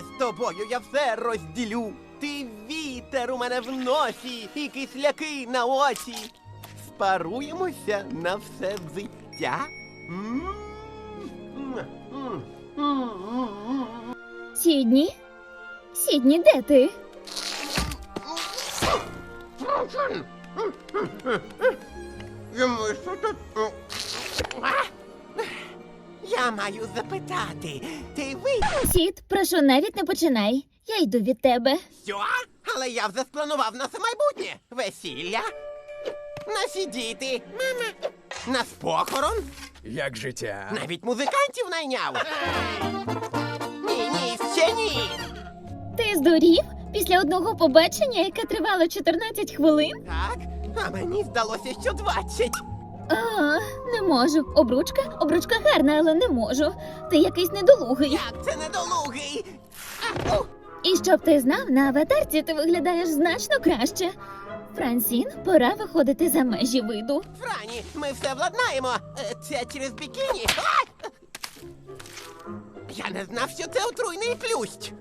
з тобою я все розділю. Ти вітер у мене в носі і кисляки на очі. Спаруємося на все життя. Сідні? Сідні, де ти? Я маю запитати, ти ви Сід, прошу, навіть не починай. Я йду від тебе. що? Але я вже спланував на це майбутнє весілля. Насідіти, мама. На похорон. Як життя? Навіть музикантів найняв. Ні, ні, ще ні. Ти здурів? Після одного побачення, яке тривало 14 хвилин? Так, а мені здалося, що 20. А, не можу. Обручка? Обручка гарна, але не можу. Ти якийсь недолугий. Як це недолугий? А, І щоб ти знав, на аватарці ти виглядаєш значно краще. Франсін, пора виходити за межі виду. Франі, ми все владнаємо. Е, Це через бікіні. А! Я не знав, що це отруйний плющ.